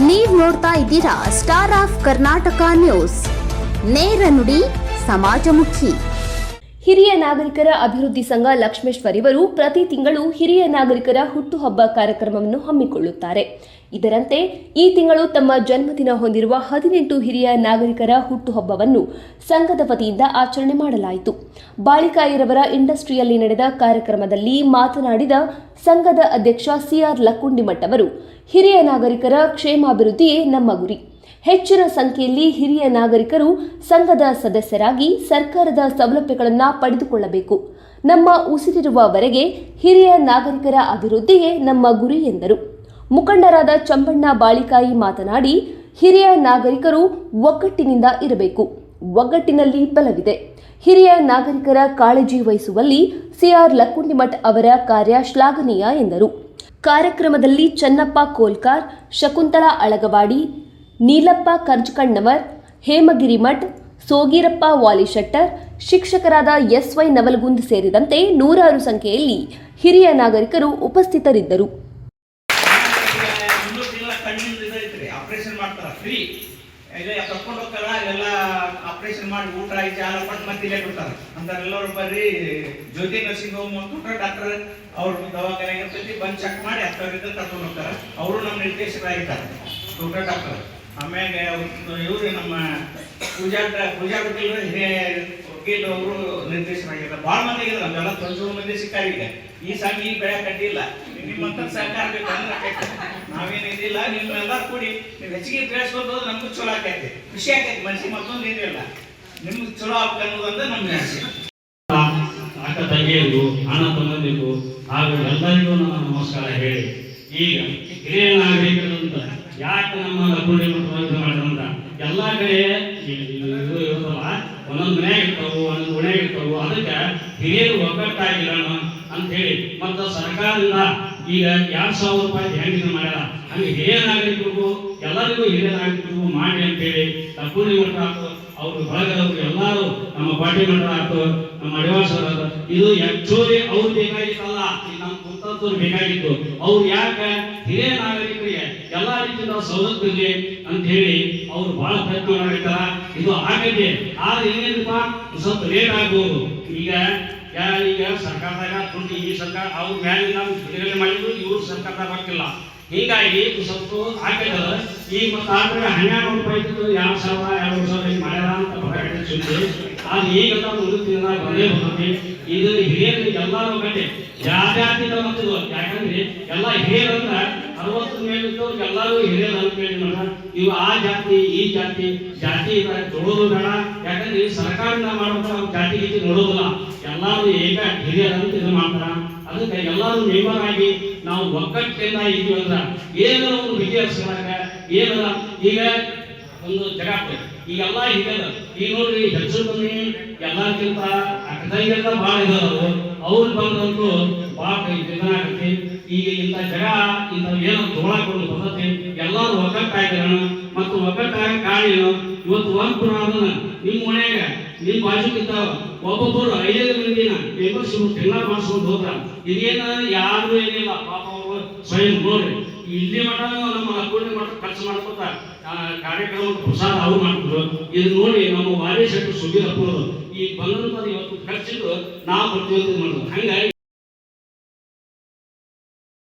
ನೀವ್ ನೋಡ್ತಾ ಇದ್ದೀರಾ ಸ್ಟಾರ್ ಆಫ್ ಕರ್ನಾಟಕ ನ್ಯೂಸ್ ನೇರ ನುಡಿ, ಸಮಾಜಮುಖಿ. ಹಿರಿಯ ನಾಗರಿಕರ ಅಭಿವೃದ್ಧಿ ಸಂಘ ಲಕ್ಷ್ಮೇಶ್ವರ್ ಇವರು ಪ್ರತಿ ತಿಂಗಳು ಹಿರಿಯ ನಾಗರಿಕರ ಹುಟ್ಟುಹಬ್ಬ ಕಾರ್ಯಕ್ರಮವನ್ನು ಹಮ್ಮಿಕೊಳ್ಳುತ್ತಾರೆ. ಇದರಂತೆ ಈ ತಿಂಗಳು ತಮ್ಮ ಜನ್ಮದಿನ ಹೊಂದಿರುವ ಹದಿನೆಂಟು ಹಿರಿಯ ನಾಗರಿಕರ ಹುಟ್ಟುಹಬ್ಬವನ್ನು ಸಂಘದ ವತಿಯಿಂದ ಆಚರಣೆ ಮಾಡಲಾಯಿತು. ಬಾಳಿಕಾಯಿರವರ ಇಂಡಸ್ಟ್ರಿಯಲ್ಲಿ ನಡೆದ ಕಾರ್ಯಕ್ರಮದಲ್ಲಿ ಮಾತನಾಡಿದ ಸಂಘದ ಅಧ್ಯಕ್ಷ ಸಿಆರ್ ಲಕ್ಕುಂಡಿಮಠ್ ಅವರು ಹಿರಿಯ ನಾಗರಿಕರ ಕ್ಷೇಮಾಭಿವೃದ್ಧಿಯೇ ನಮ್ಮ ಗುರಿ. ಹೆಚ್ಚಿನ ಸಂಖ್ಯೆಯಲ್ಲಿ ಹಿರಿಯ ನಾಗರಿಕರು ಸಂಘದ ಸದಸ್ಯರಾಗಿ ಸರ್ಕಾರದ ಸೌಲಭ್ಯಗಳನ್ನು ಪಡೆದುಕೊಳ್ಳಬೇಕು. ನಮ್ಮ ಉಸಿರಿರುವವರೆಗೆ ಹಿರಿಯ ನಾಗರಿಕರ ಅಭಿವೃದ್ಧಿಯೇ ನಮ್ಮ ಗುರಿ ಎಂದರು. ಮುಖಂಡರಾದ ಚಂಬಣ್ಣ ಬಾಳಿಕಾಯಿ ಮಾತನಾಡಿ, ಹಿರಿಯ ನಾಗರಿಕರು ಒಗ್ಗಟ್ಟಿನಿಂದ ಇರಬೇಕು. ಒಗ್ಗಟ್ಟಿನಲ್ಲಿ ಬಲವಿದೆ. ಹಿರಿಯ ನಾಗರಿಕರ ಕಾಳಜಿ ವಹಿಸುವಲ್ಲಿ ಸಿಆರ್ ಲಕ್ಕುಂಡಿಮಠ್ ಅವರ ಕಾರ್ಯ ಶ್ಲಾಘನೀಯ ಎಂದರು. ಕಾರ್ಯಕ್ರಮದಲ್ಲಿ ಚನ್ನಪ್ಪ ಕೋಲ್ಕಾರ್, ಶಕುಂತಲಾ ಅಳಗವಾಡಿ, ನೀಲಪ್ಪ ಕರ್ಜಕಣ್ಣವರ್ ಹೇಮಗಿರಿ ಮಠ್ ಸೋಗಿರಪ್ಪ ವಾಲಿಶೆಟ್ಟರ್, ಶಿಕ್ಷಕರಾದ ಎಸ್ವೈ ನವಲಗುಂದ್ ಸೇರಿದಂತೆ ನೂರಾರು ಸಂಖ್ಯೆಯಲ್ಲಿ ಹಿರಿಯ ನಾಗರಿಕರು ಉಪಸ್ಥಿತರಿದ್ದರು. ಇಲ್ಲ ಕರ್ಕೊಂಡು ಹೋಗ್ತಾರ? ಅಲ್ಲೆಲ್ಲ ಆಪರೇಷನ್ ಮಾಡಿ ಊಟ ಐತಿ ಜಾಲ ಕೊಟ್ಟು ಮತ್ತೆ ಇಲ್ಲೇ ಕೊಡ್ತಾರೆ ಅಂತಾರೆಲ್ಲರೂ ಬರ್ರಿ, ಜ್ಯೋತಿ ನರ್ಸಿಂಗ್ ಹೋಮ್ ಅಂತ ಡಾಕ್ಟರ್ ಅವ್ರ ದವಾಖಾನೆ ಇರ್ತೈತಿ ಬಂದು ಚೆಕ್ ಮಾಡಿ ಹತ್ತವರಿಂದ ಕರ್ಕೊಂಡು ಹೋಗ್ತಾರೆ. ಅವರು ನಮ್ಮ ನಿರ್ದೇಶಕರಾಗಿದ್ದಾರೆ ಡಾಕ್ಟರ್ ಡಾಕ್ಟರ್ ಆಮ್ಯಾಗ ಇವರು ನಮ್ಮ ಪೂಜಾ ಪೂಜಾ ವಕೀಲರು ಹಿರಿಯ ವಕೀಲ್ ಅವರು ನಿರ್ದೇಶಕರಾಗಿದ್ದಾರೆ. ಭಾಳ ಮಂದಿ ಇದ್ದಾರೆ ನಮ್ಗೆಲ್ಲ ತೊಂದರೆ ಮಂದಿ ಸಿಕ್ಕಾಗಿದೆ ಈ ಸಂಘ ಈ ಬೆಳೆ ಕಟ್ಟಿಲ್ಲ. ನಿಮ್ಮಂತ ಸರ್ಕಾರ ಬೇಕಂದ್ರೆ ಇದಿಲ್ಲ ನಿಮ್ಮೆಲ್ಲ ಕೂಡಿ ನೀವು ಹೆಚ್ಚಿಗೆ ಬೆಳೆಸ್ಕೊಂಡು ನಮ್ಗೆ ಚಲೋ ಆಕೈತಿ ಖುಷಿ ಆಕೈತಿ ಮನ್ಸಿಗೆ ಮತ್ತೊಂದು ಇಲ್ಲ. ನಿಮ್ಗೆ ಚಲೋ ಆಗ್ಬೇಕು ಅನ್ನೋದೊಂದು ನಮ್ಮ ಆಸೆ. ಅಕ್ಕ ತಂಗಿಯರಿಗೂ ಅಣ್ಣ ತಮ್ಮಂದಿರಿಗೂ ಹಾಗೂ ಎಲ್ಲರಿಗೂ ನನ್ನ ನಮಸ್ಕಾರ ಹೇಳಿ. ಈಗ ಹಿರಿಯ ನಾಗರಿಕರು ಅಂತ ಯಾಕೆ ನಮ್ಮ ಲಕ್ಕುಂಡಿ ಮತ್ತು ಮಾಡಿದ್ರಂತ ಎಲ್ಲಾ ಕಡೆ ಇದು ಒಂದೊಂದು ಮನೆ ಇರ್ತಾವು, ಒಂದೊಂದು ಗುಣೆ ಇರ್ತಾವು, ಅದಕ್ಕೆ ಹಿರಿಯರು ಒಗ್ಗಟ್ಟಾಗಿರೋಣ ಅಂತ ಹೇಳಿ. ಮತ್ತು ಸರ್ಕಾರದಿಂದ ಈಗ ಎರಡ್ ಸಾವಿರ ರೂಪಾಯಿ ಹೆಂಗಿನ ಮಾಡ್ಯಾರ? ಹಂಗೆ ಹಿರಿಯ ಎಲ್ಲರಿಗೂ ಹಿರಿಯ ಮಾಡಿ ಅಂತ ಹೇಳಿ ಲಕ್ಕುಂಡಿ ಮಠ ಆಯ್ತು ಅವ್ರ ಬಳಗದವರು ಎಲ್ಲರೂ ನಮ್ಮ ಪಾಟಿ ಮಠ ಆಯ್ತು ನಮ್ಮ ಅಡಿವಾಸರ ಇದು ಆಕ್ಚುಲಿ ಅವ್ರು ಬೇಕಾಗಿತ್ತಲ್ಲ ನಮ್ಮ ಕುತ್ತಂತವ್ರು ಬೇಕಾಗಿತ್ತು. ಅವ್ರು ಯಾಕೆ? ಹಿರಿಯ ನಾಗರಿಕರಿಗೆ ಎಲ್ಲ ಸವಲತ್ತು ಇರಲಿ ಅಂತ ಹೇಳಿ ಅವ್ರು ಬಹಳ ಪ್ರಯತ್ನ ಮಾಡಿರ್ತಾರ. ಇದು ಆಗದೆ, ಆದ್ರೆ ಏನೇನಪ್ಪ ಸ್ವಲ್ಪ ಲೇಟ್ ಆಗ್ಬೋದು. ಈಗ ಯಾ ಈಗ ಸರ್ಕಾರದಾಗ ದುಡ್ಡು ಈ ಸರ್ಕಾರ, ಅವ್ರ ಮ್ಯಾಲೆ ನಾವು ಬಿಡುಗಡೆ ಮಾಡಿದ್ರು, ಇವ್ರ ಸರ್ಕಾರದಾಗ ಹಾಕಿಲ್ಲ. ಹೀಗಾಗಿ ಸ್ವಲ್ಪ ಆಗ್ತದ ಈಗ ಮತ್ತೆ ಆದ್ರೆ ಹನ್ನೆರಡು ರೂಪಾಯಿ ಇದ್ದು ಎರಡು ಸಾವಿರ ಎರಡು ಸಾವಿರ ಹಿಂಗೆ ಮಾಡ್ಯಾರ ಅಂತ ಹೊರಗಡೆ ಸುದ್ದಿ. ಅದು ಈಗ ನಾವು ಮುಂದಿನ ಬಂದೇ ಬರ್ತೈತಿ ಇದು ಹಿರಿಯರು ಎಲ್ಲರೂ ಕಟ್ಟಿ ಜಾತ್ಯಾತೀತ ಮತ್ತಿದು ಯಾಕಂದ್ರೆ ಎಲ್ಲ ಹಿರಿಯರಂದ್ರ ಅರವತ್ತರ ಮೇಲೆ ಎಲ್ಲರೂ ಹಿರಿಯರು ಅಂತ ಹೇಳಿ ಮಾಡ ಇವು ಆ ಜಾತಿ, ಈ ಜಾತಿ ಜಾತಿ ನೋಡೋದು ಬೇಡ. ಯಾಕಂದ್ರೆ ಸರ್ಕಾರದಿಂದ ಮಾಡುವಂತ ಜಾತಿ ಗೀತಿ ನೋಡೋದಿಲ್ಲ. ಎಲ್ಲರೂ ಏಕ ಹಿರಿಯರಂತ ಇದು ಮಾಡ್ತಾರ. ಅದಕ್ಕೆ ಎಲ್ಲರೂ ಆಗಿ ನಾವು ಒಗ್ಗಟ್ಟಿಂದ ಇದ್ವಿ ಅಂದ್ರ ಏನೋ ಒಂದು ಬಗೆಹರಿಸಿದಾಗ ಏನಲ್ಲ ಈಗ ಒಂದು ಜಗತ್ತು ಈಗೆಲ್ಲ ಹಿರಿಯರ, ಈಗ ನೋಡ್ರಿ ಹೆಚ್ಚು ಕಮ್ಮಿ ಎಲ್ಲಕ್ಕಿಂತ ಅಕ್ಕದಂಗೆಲ್ಲ ಭಾಳ ಇದಾರು ಅವ್ರು ಬಂದಂತೂ ಭಾಳ ಇದನ್ನಾಗತ್ತೆ ಈಗ ಇಂಥ ಜಗ ಇಂಥ ಏನು ತಗೊಳಕೊಂಡು ಪದ್ಧತಿ ಎಲ್ಲರೂ ಒಗ್ಗಟ್ಟಾಗಿರೋಣ ಮತ್ತು ಒಗ್ಗಟ್ಟಾಗಿ ಏನು ಇವತ್ತು ಒಂದು ಅದನ್ನ ನಿಮ್ಮ ಮನೆಯಾಗ, ನಿಮ್ಮ ಬಾಜುಕಿಂತ ಒಬ್ಬೊಬ್ಬರು ಐದೈದು ಮಂದಿನ ಮೆಂಬರ್ಶಿಪ್ ತಿಂಗಳ ಮಾಡಿಸ್ಕೊಂಡು ಹೋದ್ರ, ಇದೇನ ಯಾರು ಏನಿಲ್ಲ. ಪಾಪ ಸ್ವಯಂ ನೋಡ್ರಿ. ಇಲ್ಲಿ ಮಠ ನಮ್ಮ ಅಕ್ಕೂಡಿ ಮಠ ಖರ್ಚು ಮಾಡ್ಕೊತ ಕಾರ್ಯಕ್ರಮ ಪ್ರಸಾದ ಅವ್ರು ಮಾಡಿದ್ರು ಇದು ನೋಡಿ ನಮ್ಮ ವಾರಿ ಶೆಟ್ಟು ಸುದ್ದಿ ಈ ಬಂದಂತ ಇವತ್ತು ಖರ್ಚಿದ್ದು ನಾವು ಪ್ರತಿಯೊಂದು ಮಾಡೋದು ಹಂಗಾಗಿ